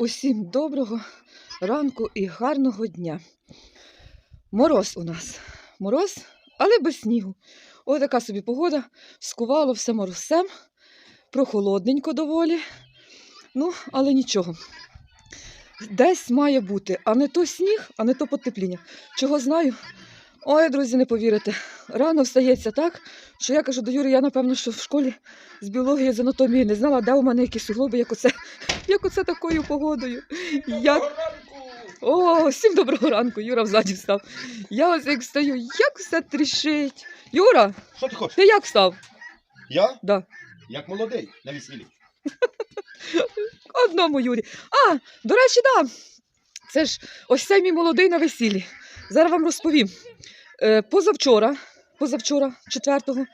Усім доброго ранку і гарного дня. Мороз у нас. Мороз, але без снігу. Ось така собі погода. Скувало все морозцем. Прохолодненько доволі. Ну, але нічого. Десь має бути, а не то сніг, а не то потепління. Чого знаю? Ой, друзі, не повірите. Рано встається так, що я кажу до Юри, я напевно, що в школі з біології, з анатомії не знала, де у мене якісь суглоби, як оце, як оце такою погодою. Я... О, всім доброго ранку, Юра взаді встав. Я ось як встаю, як все тріщить. Юра, Що ти хочеш? ти як встав? Я? Да. Як молодий на весіллі. Одному Юрі. А, до речі, да. Це ж ось цей мій молодий на весіллі. Зараз вам розповім. Е, позавчора, позавчора, четвертого,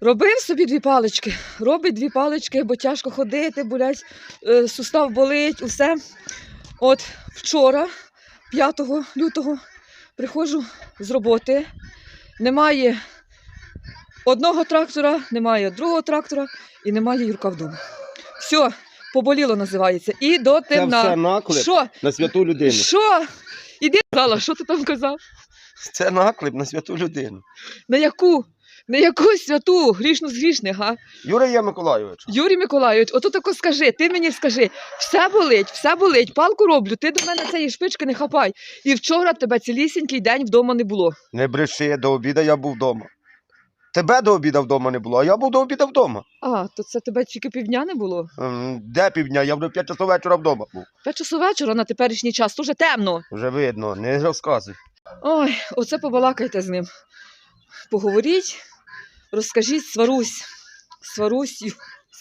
робив собі дві палички. Робить дві палички, бо тяжко ходити, болять, е, сустав болить, усе. От вчора, 5 лютого, приходжу з роботи. Немає одного трактора, немає другого трактора і немає Юрка вдома. Все, поболіло називається. І до Це все наклеп Що? на святу людину. Що? Іди казала, що ти там казав? Це наклеп на святу людину. На яку? На яку святу грішну з грішних, га? Юрія Миколайович. Юрій Миколайович, ото тако скажи, ти мені скажи, все болить, все болить, палку роблю, ти до мене цієї шпички не хапай. І вчора тебе цілісінький день вдома не було. Не бреши, до обіда я був вдома. Тебе до обіда вдома не було, а я був до обіда вдома. А, то це тебе тільки півдня не було? М, Де півдня? Я вже 5 часов вечора вдома був. П'ять часу вечора на теперішній час, дуже темно. Вже видно, не розказуй. Ой, оце побалакайте з ним. Поговоріть, розкажіть, сварусь. Сварусь,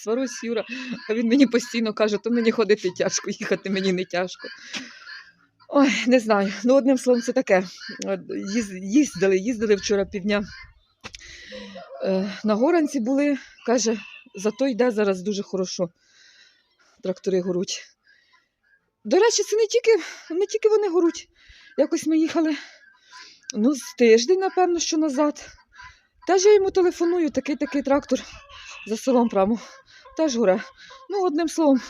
сварусь, Юра. А він мені постійно каже, то мені ходити тяжко, їхати мені не тяжко. Ой, не знаю. Ну, одним словом, це таке. Їздили, їздили вчора півдня. Е, На горанці були, каже, зато йде зараз дуже хорошо. Трактори горуть. До речі, це не тільки, не тільки вони горуть. Якось ми їхали ну, з тиждень, напевно, що назад. Теж я йому телефоную, такий такий трактор за селом прямо. Теж горе. Ну, одним словом,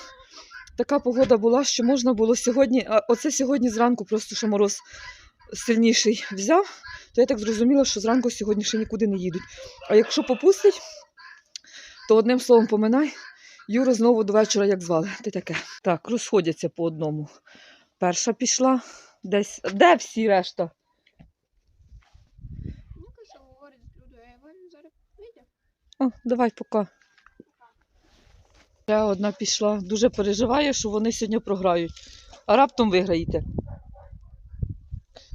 така погода була, що можна було сьогодні, а оце сьогодні зранку просто що мороз сильніший взяв, то я так зрозуміла, що зранку сьогодні ще нікуди не їдуть. А якщо попустить, то одним словом поминай. Юру знову до вечора як звали. Ти таке. Так, розходяться по одному. Перша пішла десь. Де всі решта? Ну, що говорить люди, а він зараз вийде. О, давай пока. Ще одна пішла. Дуже переживає, що вони сьогодні програють. А раптом виграєте.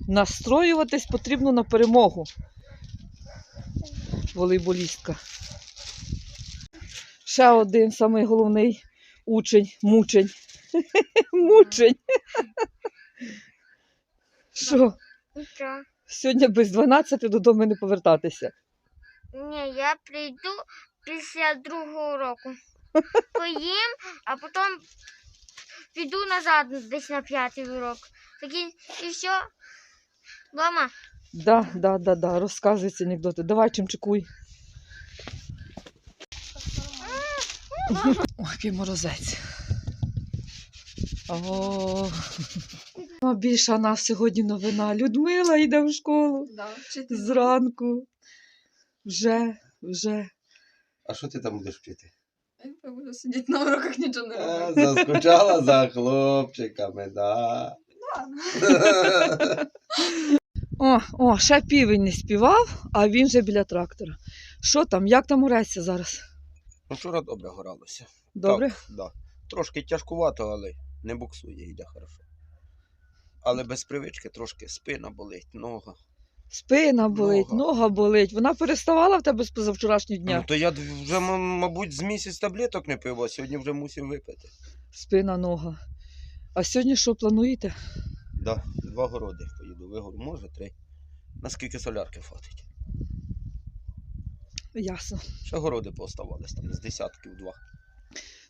Настроюватись потрібно на перемогу. Волейболістка. Ще один самий головний учень, мучень. Мучень. Що, сьогодні без 12 додому не повертатися. Ні, я прийду після другого року. Поїм, а потім піду назад десь на п'ятий урок. Такий, і все. Дома. Да, да, да, да, розказуй ці анекдоти. Давай чимчикуй. Ой, який морозець. О, більша нас сьогодні новина. Людмила йде в школу Да, зранку. Вже, вже. А що ти там будеш вчити? Я буду сидіти на уроках, нічого не А, робити. Заскучала за хлопчиками, да. О, о, ще півень не співав, а він вже біля трактора. Що там, як там уреться зараз? Ну, вчора добре горалося. Добре? Так, да. Трошки тяжкувато, але не буксує, йде хорошо. Але без привички трошки спина болить, нога. Спина болить, Нога. нога болить. Вона переставала в тебе з позавчорашнього дня. Ну, то я д- вже, м- мабуть, з місяць таблеток не пив, а сьогодні вже мусив випити. Спина, нога. А сьогодні що плануєте? Да, два городи поїду. Вигору, може, три. Наскільки солярки хватить. Ясно. Ще городи пооставались там з десятків два.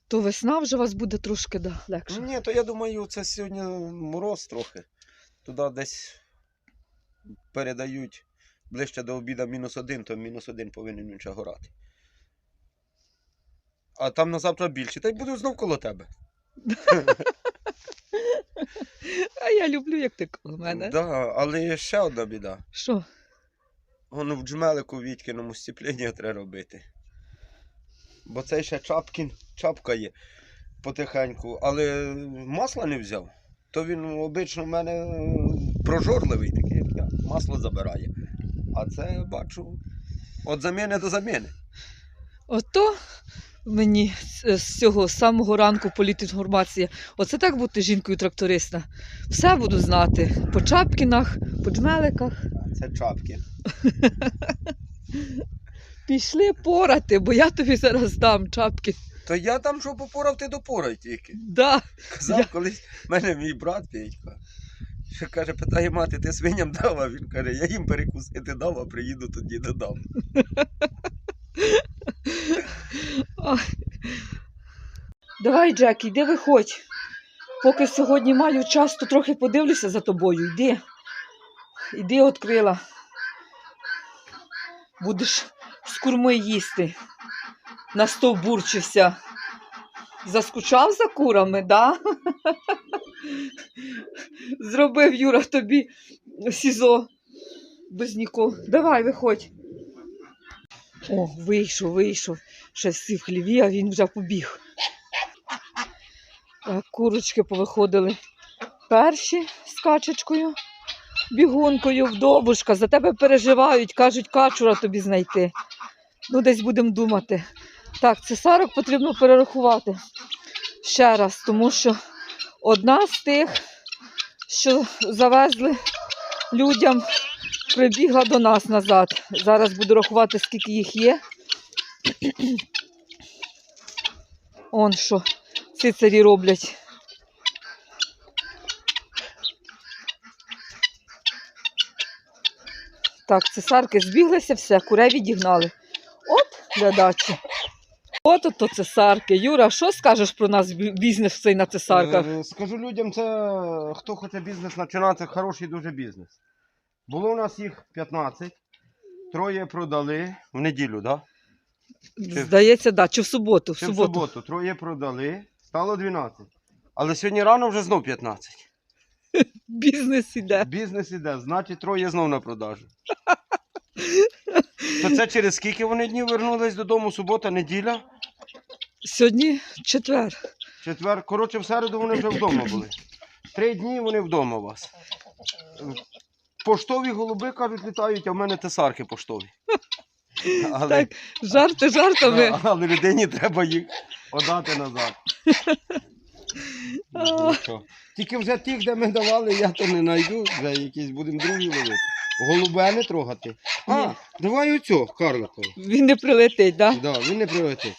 То весна вже у вас буде трошки да, легше. Ні, то я думаю, це сьогодні мороз трохи. Туди десь передають ближче до обіда мінус один, то мінус один повинен він горати. А там на завтра більше. Та й буду знов коло тебе. А я люблю, як ти коло мене. Да, але є ще одна біда. Що? Воно в джмелику Вітькіному сцепління треба робити. Бо цей ще чапкін, чапка є потихеньку, але масла не взяв. То він обично в мене прожорливий такий. Масло забирає. А це бачу від заміни до заміни. Ото мені з- цього самого ранку політінформація. Оце так бути жінкою тракториста. Все буду знати. По чапкінах, по джмеликах. Це чапки. Пішли порати, бо я тобі зараз дам чапки. То я там що попорав, ти допорай тільки. Да. Казав Я- колись в мене мій брат Петько. Що каже, питає мати, ти свиням дав, а він каже, я їм перекусити дав, а приїду тоді не дам. Давай, Джек, іди виходь. Поки сьогодні маю час, то трохи подивлюся за тобою. Йди. Іди відкрила. Будеш з курми їсти. Настовбурчився. Заскучав за курами, да? Зробив Юра тобі СІЗО без нікого. Давай, виходь. О, вийшов, вийшов. Ще всі в хліві, а він вже побіг. Так, курочки повиходили перші з качечкою, бігункою вдовушка. За тебе переживають, кажуть, качура тобі знайти. Ну, десь будемо думати. Так, цесарок потрібно перерахувати ще раз, тому що одна з тих, що завезли людям, прибігла до нас назад. Зараз буду рахувати, скільки їх є. Он що цицарі роблять. Так, цесарки збіглися, все, курей відігнали. От глядачі. От ото цесарки. Юра, що скажеш про нас бізнес цей на цесарках? Е, Скажу людям, це хто хоче бізнес починати, хороший дуже бізнес. Було у нас їх 15, троє продали в неділю, так? чи- Здається, да. Чи в суботу? В Чи в суботу. суботу троє продали, стало 12. Але сьогодні рано вже знов 15. Бізнес іде. Бізнес іде, значить троє знов на продажу. То це через скільки вони днів вернулись додому? Субота, неділя, Сьогодні четвер. четвер. Коротше, в середу вони вже вдома були. Три дні вони вдома у вас. Поштові голуби, кажуть, літають, а в мене тесарки поштові. Але, Так, Жарти жартами. але людині треба їх подати назад. Ну, що. Тільки вже тих, де ми давали, я то не знайду, вже якісь будемо другі ловити. Голубе не трогати. А, Ні. давай оцього, Карликову. Він не прилетить, так? Да? Да, він не прилетить.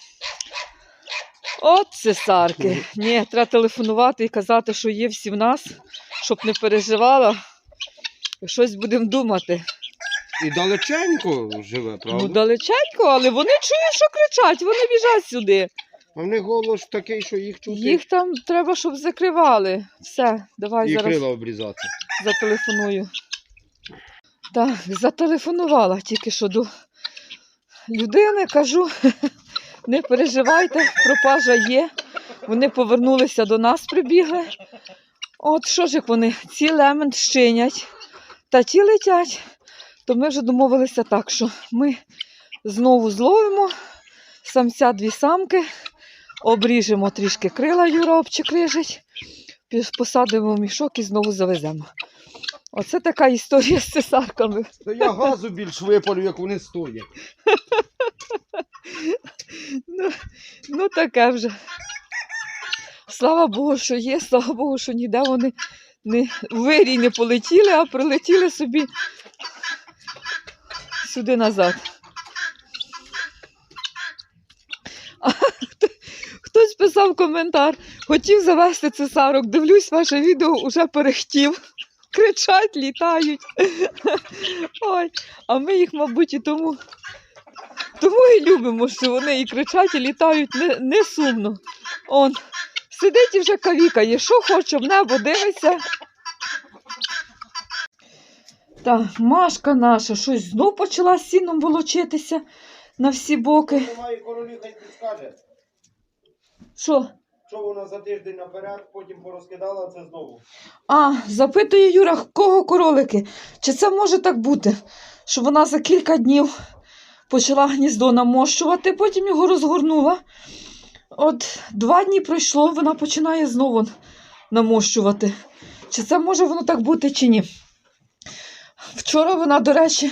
От цесарки. Ні, треба телефонувати і казати, що є всі в нас, щоб не переживала. Щось будемо думати. І далеченько живе, правда? Ну, далеченько, але вони чують, що кричать, вони біжать сюди. А в них голос такий, що їх чути. Їх там треба, щоб закривали. Все, давай і зараз крила обрізати. зателефоную. Так, зателефонувала тільки що до людини, кажу, не переживайте, пропажа є. Вони повернулися до нас, прибігли. От що ж як вони ці лемент щинять, та ті летять. То ми вже домовилися так, що ми знову зловимо самця дві самки, обріжемо трішки крила, Юра обчекрижить, піс- посадимо в мішок і знову завеземо. Оце така історія з цесарками. Та я газу більш випалю, як вони стоять. Ну, ну таке вже. Слава Богу, що є, слава Богу, що ніде вони не вирій не полетіли, а прилетіли собі сюди назад. А, хто- Хтось писав коментар, хотів завести цесарок. Дивлюсь, ваше відео уже перехтів. Кричать, літають. Ой, а ми їх, мабуть, і тому тому і любимо, що вони і кричать, і літають не, не сумно. Он сидить і вже кавікає, що хоче, в небо дивиться. Так, Машка наша щось знов почала сіном волочитися на всі боки. Немає королі, хай підскаже. Що? що вона за тиждень наперед, потім порозкидала це знову. А, запитує Юра, кого королики? Чи це може так бути, що вона за кілька днів почала гніздо намощувати, потім його розгорнула. От два дні пройшло, вона починає знову намощувати. Чи це може воно так бути, чи ні? Вчора вона, до речі,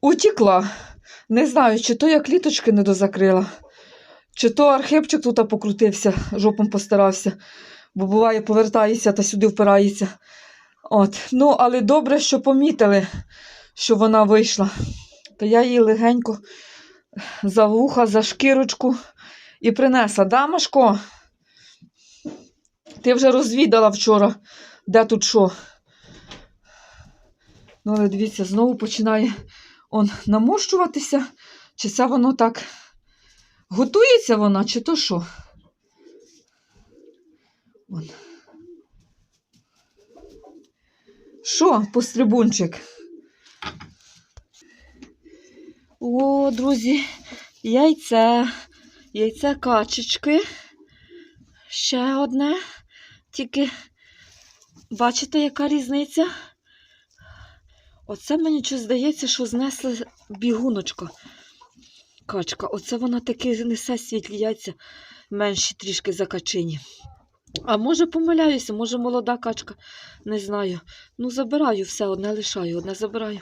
утікла. Не знаю, чи то я кліточки не дозакрила, чи то архипчик тут покрутився, жопом постарався бо буває, повертається та сюди впирається. От. Ну, але добре, що помітили, що вона вийшла. То я її легенько за вуха, за шкірочку і принесла. Да, Машко? Ти вже розвідала вчора, де тут що. Ну, але дивіться, знову починає он намощуватися. Чи це воно так готується вона, чи то що? Вон. Що, пострибунчик? О, друзі, яйце, яйце качечки. Ще одне. Тільки бачите, яка різниця? Оце мені щось здається, що знесла бігуночка. Качка. Оце вона таки несе світлі яйця, менші трішки закачені. А може помиляюся, може молода качка, не знаю. Ну, забираю все, одне лишаю, одне забираю.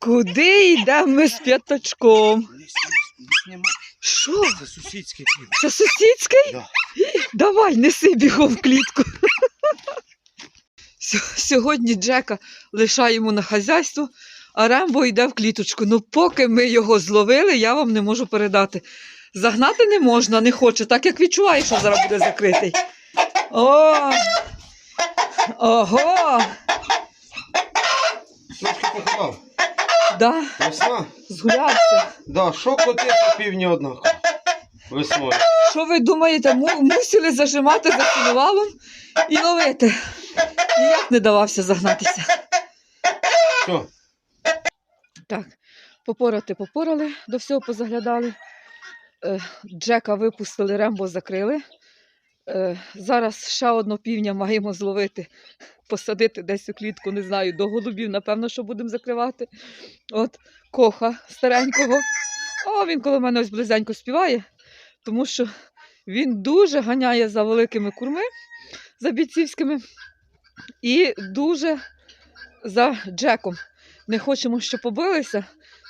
Куди йдемо ми з п'ятачком? Що? Це сусідський сусідське Це сусідський? Да. Давай, неси бігом в клітку. Сьогодні Джека лишаємо на хазяйство, а Рембо йде в кліточку. Ну, поки ми його зловили, я вам не можу передати. Загнати не можна, не хоче, так як відчуваю, що зараз буде закритий. О! Ого! Трошки поховав. Да, Весна? згулявся. Да, що коти півні однаково. Весною. Що ви думаєте, му- мусили зажимати за сінувалом і ловити? Ніяк не давався загнатися. Все. Так, попорати попорали, до всього позаглядали. Е, Джека випустили, Рембо закрили. Е, зараз ще одну півня маємо зловити, посадити десь у клітку, не знаю, до голубів, напевно, що будемо закривати. От коха старенького. О, він коло мене ось близенько співає, тому що він дуже ганяє за великими курми, за бійцівськими, і дуже за Джеком. Не хочемо, щоб побилися,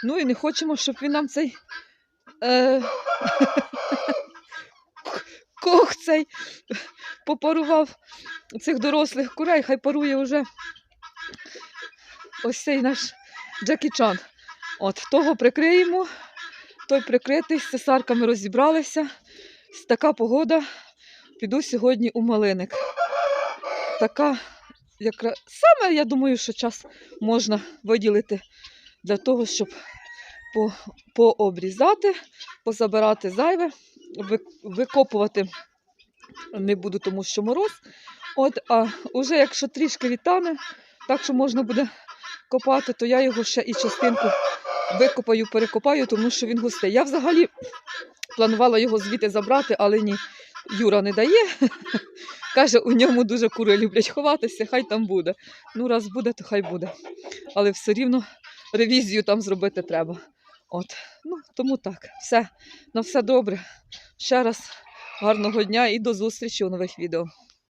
ну і не хочемо, щоб він нам цей е, кох цей попарував цих дорослих курей, хай парує вже ось цей наш Джекі Чан. От того прикриємо, той прикритий, з цесарками розібралися. Така погода. Піду сьогодні у малиник. Така, яка саме, я думаю, що час можна виділити для того, щоб по, пообрізати, позабирати зайве, викопувати не буду, тому що мороз. От, а вже якщо трішки відтане, так що можна буде копати, то я його ще і частинку викопаю, перекопаю, тому що він густий. Я взагалі планувала його звідти забрати, але ні, Юра не дає. Каже, у ньому дуже кури люблять ховатися, хай там буде. Ну, раз буде, то хай буде. Але все рівно ревізію там зробити треба. От, ну тому так, все, на все добре. Ще раз гарного дня і до зустрічі у нових відео.